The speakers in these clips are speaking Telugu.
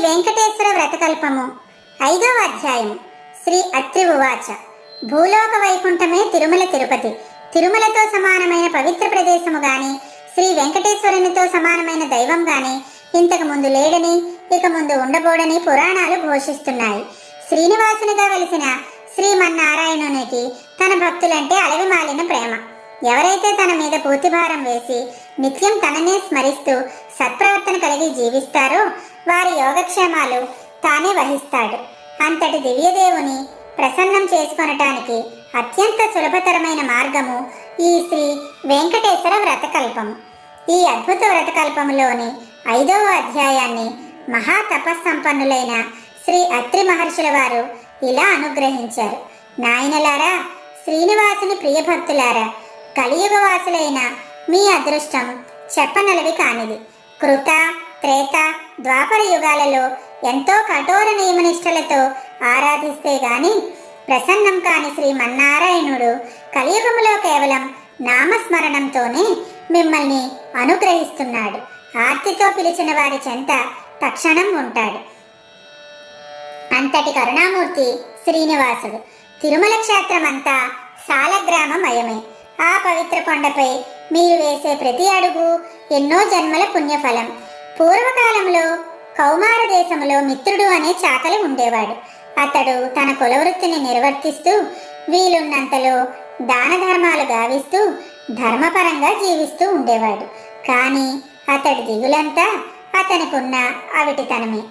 వెంకటేశ్వర వ్రతకల్పము. ఐదవ అధ్యాయం. శ్రీ అత్రి ఉవాచ. భూలోక వైకుంఠమే తిరుమల తిరుపతి. తిరుమలతో సమానమైన పవిత్ర ప్రదేశము గాని శ్రీ వెంకటేశ్వరునితో సమానమైన దైవం గాని ఇంతకు ముందు లేడని ఇక ముందు ఉండబోడని పురాణాలు ఘోషిస్తున్నాయి. శ్రీనివాసునిగా వెలిసిన శ్రీమన్నారాయణునికి తన భక్తులంటే అలవి మాలిన ప్రేమ. ఎవరైతే తన మీద పూర్తి భారం వేసి నిత్యం తననే స్మరిస్తూ సత్ప్రవర్తన కలిగి జీవిస్తారో వారి యోగక్షేమాలు తానే వహిస్తాడు. అంతటి దివ్యదేవుని ప్రసన్నం చేసుకొనటానికి అత్యంత సులభతరమైన మార్గము ఈ శ్రీ వెంకటేశ్వర వ్రతకల్పము ఈ అద్భుత వ్రతకల్పములోని ఐదవ అధ్యాయాన్ని మహా తపస్సంపన్నులైన శ్రీ అత్రి మహర్షుల వారు ఇలా అనుగ్రహించారు. నాయనలారా శ్రీనివాసుని ప్రియభక్తులారా కలియుగవాసులైన మీ అదృష్టం చెప్పనలవి కానిది. కృత త్రేత ద్వాపర యుగాలలో ఎంతో కఠోర నియమనిష్టలతో ఆరాధిస్తే గాని ప్రసన్నం కాని శ్రీ మన్నారాయణుడు కలియుగములో కేవలం నామస్మరణంతోనే మిమ్మల్ని అనుగ్రహిస్తున్నాడు. ఆర్తితో పిలిచిన వారి చెంత తక్షణం ఉంటాడు. అంతటి కరుణామూర్తి శ్రీనివాసుడు. తిరుమల క్షేత్రం అంతా సాలగ్రామమయమే. ఆ పవిత్ర కొండపై మీరు వేసే ప్రతి అడుగు ఎన్నో జన్మల పుణ్యఫలం. పూర్వకాలంలో కౌమార దేశంలో మిత్రుడు అనే చాకలి ఉండేవాడు. అతడు తన కులవృత్తిని నిర్వర్తిస్తూ వీలున్నంతలో దాన ధర్మాలు గావిస్తూ ధర్మపరంగా జీవిస్తూ ఉండేవాడు. కానీ అతడి దిగులంతా అతనికున్న అవిటితనమే.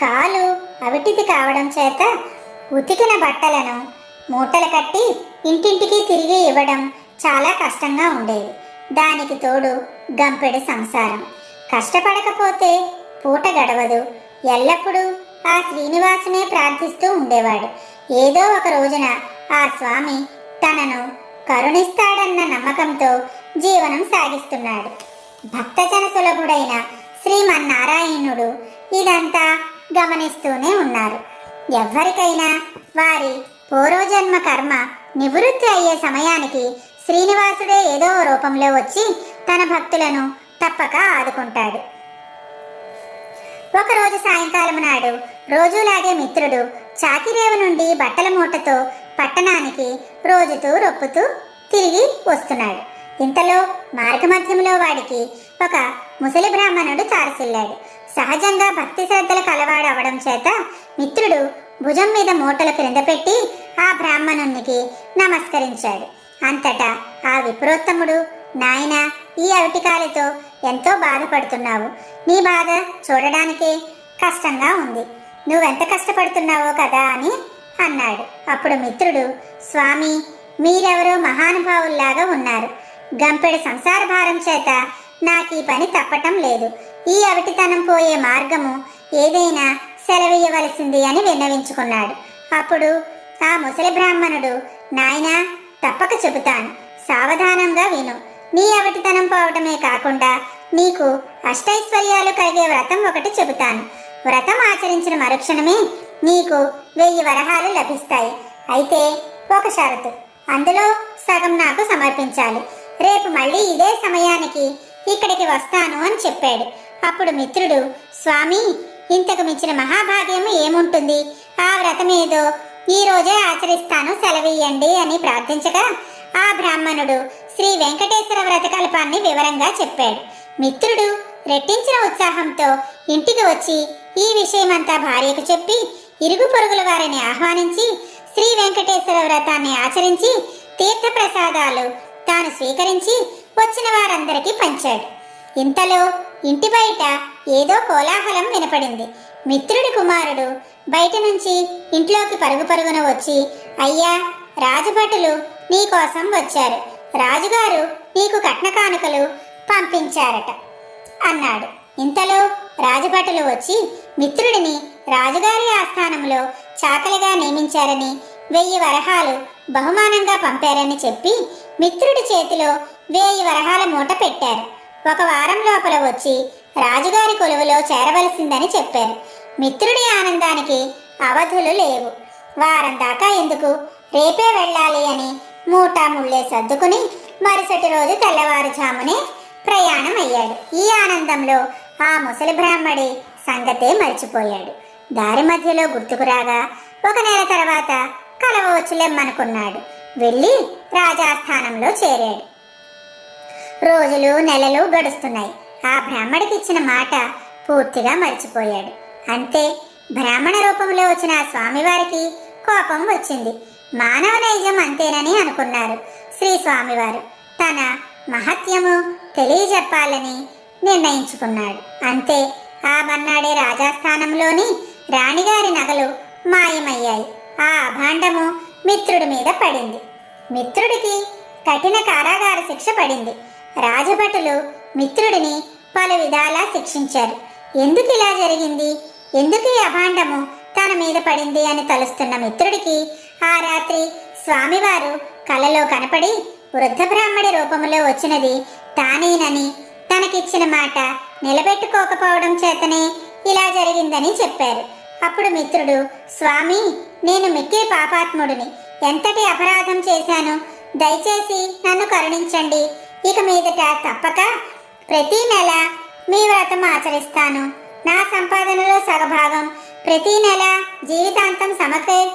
కాలు అవిటిది కావడం చేత ఉతికిన బట్టలను మూటలు కట్టి ఇంటింటికి తిరిగి ఇవ్వడం చాలా కష్టంగా ఉండేది. దానికి తోడు గంపెడు సంసారం. కష్టపడకపోతే పూట గడవదు. ఎల్లప్పుడూ ఆ శ్రీనివాసునే ప్రార్థిస్తూ ఉండేవాడు. ఏదో ఒక రోజున ఆ స్వామి తనను కరుణిస్తాడన్న నమ్మకంతో జీవనం సాగిస్తున్నాడు. భక్తజన సులభుడైన శ్రీమన్నారాయణుడు ఇదంతా గమనిస్తూనే ఉన్నారు. ఎవ్వరికైనా వారి పూర్వజన్మ కర్మ నివృత్తి అయ్యే సమయానికి శ్రీనివాసుడే ఏదో రూపంలో వచ్చి తన భక్తులను తప్పక ఆదుకుంటాడు. ఒకరోజు సాయంకాలం నాడు రోజులాగే మిత్రుడు చాకిరేవు నుండి బట్టల మూటతో పట్టణానికి రోజుతూ రొప్పుతూ తిరిగి వస్తున్నాడు. ఇంతలో మార్గమధ్యంలో వాడికి ఒక ముసలి బ్రాహ్మణుడు తారసిల్లాడు. సహజంగా భక్తి శ్రద్ధలు కలవాడు అవడం చేత మిత్రుడు భుజం మీద మూటలు క్రింద పెట్టి ఆ బ్రాహ్మణునికి నమస్కరించాడు. అంతటా ఆ విప్రోత్తముడు నాయన ఈ అవిటికాలతో ఎంతో బాధపడుతున్నావు. నీ బాధ చూడడానికి కష్టంగా ఉంది. నువ్వెంత కష్టపడుతున్నావో కదా అని అన్నాడు. అప్పుడు మిత్రుడు స్వామి మీరెవరో మహానుభావుల్లాగా ఉన్నారు. గంపెడు సంసార భారం చేత నాకు ఈ పని తప్పటం లేదు. ఈ అవిటితనం పోయే మార్గము ఏదైనా సెలవేయవలసింది అని విన్నవించుకున్నాడు. అప్పుడు ఆ ముసలి బ్రాహ్మణుడు నాయనా తప్పక చెబుతాను. సావధానంగా విను. మీ అవిటితనం పోవటమే కాకుండా మీకు అష్టైశ్వర్యాలు కలిగే వ్రతం ఒకటి చెబుతాను. వ్రతం ఆచరించిన మరుక్షణమే నీకు వెయ్యి వరహాలు లభిస్తాయి. అయితే ఒక షరతు. అందులో సగం నాకు సమర్పించాలి. రేపు మళ్ళీ ఇదే సమయానికి ఇక్కడికి వస్తాను అని చెప్పాడు. అప్పుడు మిత్రుడు స్వామి ఇంతకు మించిన మహాభాగ్యము ఏముంటుంది? ఆ వ్రతం ఏదో ఈ రోజే ఆచరిస్తాను సెలవియ్యండి అని ప్రార్థించగా ఆ బ్రాహ్మణుడు శ్రీ వెంకటేశ్వర వ్రతకల్పాన్ని వివరంగా చెప్పాడు. మిత్రుడు రెట్టించిన ఉత్సాహంతో ఇంటికి వచ్చి ఈ విషయమంతా భార్యకు చెప్పి ఇరుగు పొరుగుల వారిని ఆహ్వానించి శ్రీ వెంకటేశ్వర వ్రతాన్ని ఆచరించి తీర్థప్రసాదాలు తాను స్వీకరించి వచ్చిన వారందరికీ పంచాడు. ఇంతలో ఇంటి బయట ఏదో కోలాహలం వినపడింది. మిత్రుడి కుమారుడు బయట నుంచి ఇంట్లోకి పరుగు పరుగున వచ్చి అయ్యా రాజభటులు నీకోసం వచ్చారు. రాజుగారు నీకు కట్న కానుకలు పంపించారట అన్నాడు. ఇంతలో రాజభటులు వచ్చి మిత్రుడిని రాజుగారి ఆస్థానంలో చాకలిగా నియమించారని వెయ్యి వరహాలు బహుమానంగా పంపారని చెప్పి మిత్రుడి చేతిలో వెయ్యి వరహాల మూట పెట్టారు. ఒక వారం లోపల వచ్చి రాజుగారి కొలువులో చేరవలసిందని చెప్పారు. మిత్రుడి ఆనందానికి అవధులు లేవు. వారం దాకా ఎందుకు? రేపే వెళ్ళాలి అని మూటా ముళ్ళే సర్దుకుని మరుసటి రోజు తెల్లవారుజామునే ప్రయాణం అయ్యాడు ఈ ఆనందంలో ఆ ముసలి బ్రాహ్మడి సంగతే మర్చిపోయాడు. దారి మధ్యలో గుర్తుకు రాగా ఒక నెల తర్వాత కలవచ్చులేమ్మనుకున్నాడు. వెళ్ళి రాజాస్థానంలో చేరాడు. రోజులు నెలలు గడుస్తున్నాయి. ఆ బ్రాహ్మడికి ఇచ్చిన మాట పూర్తిగా మర్చిపోయాడు. అంతే బ్రాహ్మణ రూపంలో వచ్చిన ఆ స్వామివారికి కోపం వచ్చింది. మానవ నైజం అంతేనని అనుకున్నారు శ్రీ స్వామివారు. తన మహత్యము తెలియజెప్పాలని నిర్ణయించుకున్నాడు. అంతే ఆ మన్నాడే రాజాస్థానంలోని రాణిగారి నగలు మాయమయ్యాయి. ఆ అభాండము మిత్రుడి మీద పడింది. మిత్రుడికి కఠిన కారాగార శిక్ష పడింది. రాజభటులు మిత్రుడిని పలు విధాలా శిక్షించారు. ఎందుకు ఇలా జరిగింది? ఎందుకు ఈ అభాండము తన మీద పడింది అని తలుస్తున్న మిత్రుడికి ఆ రాత్రి స్వామివారు కలలో కనపడి వృద్ధ బ్రాహ్మడి రూపంలో వచ్చినది తానేనని తనకిచ్చిన మాట నిలబెట్టుకోకపోవడం చేతనే ఇలా జరిగిందని చెప్పారు. అప్పుడు మిత్రుడు స్వామి నేను మిక్కే పాపాత్ముడిని. ఎంతటి అపరాధం చేశాను? దయచేసి నన్ను కరుణించండి. ఇక మీదట తప్పక ప్రతి నెల మీ వ్రతం ఆచరిస్తాను. నా సంపాదనలో సగభాగం ప్రతి నెల జీవితాంతం సమకే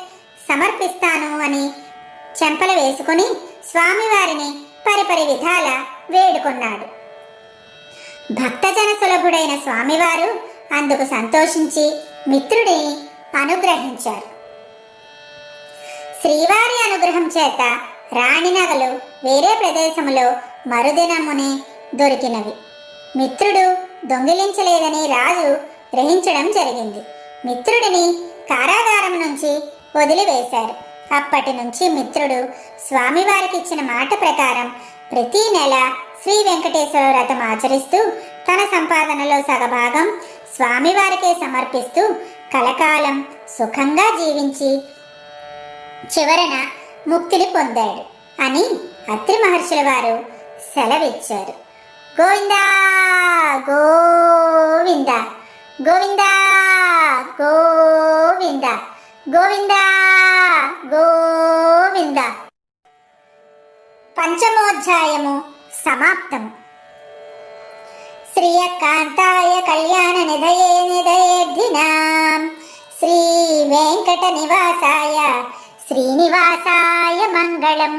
సమర్పిస్తాను అని చెంపలు వేసుకుని స్వామివారిని పరిపరి విధాల వేడుకున్నాడు. భక్తజన సులభుడైన స్వామివారు అందుకు సంతోషించి మిత్రుడిని అనుగ్రహించారు. శ్రీవారి అనుగ్రహం చేత రాణి నగలు వేరే ప్రదేశములో మరుదినమునే దొరికినవి. మిత్రుడు దొంగిలించలేదని రాజు గ్రహించడం జరిగింది. మిత్రుడిని కారాగారం నుంచి వదిలివేశారు. అప్పటి నుంచి మిత్రుడు స్వామివారికి ఇచ్చిన మాట ప్రకారం ప్రతి నెల శ్రీ వెంకటేశ్వర వ్రతం ఆచరిస్తూ తన సంపాదనలో సగభాగం స్వామివారికే సమర్పిస్తూ కలకాలం సుఖంగా జీవించి చివరన ముక్తిని పొందాడు అని అత్రి మహర్షుల వారు సెలవిచ్చారు. గోవిందా గోవింద గోవిందా గోవింద. గోవింద గోవింద. పంచమోధ్యాయము సమాప్తము. శ్రీయకాంతాయ కళ్యాణ నిధయే నిధయేర్ధినాం శ్రీ వెంకట నివాసాయ శ్రీనివాసాయ మంగళం.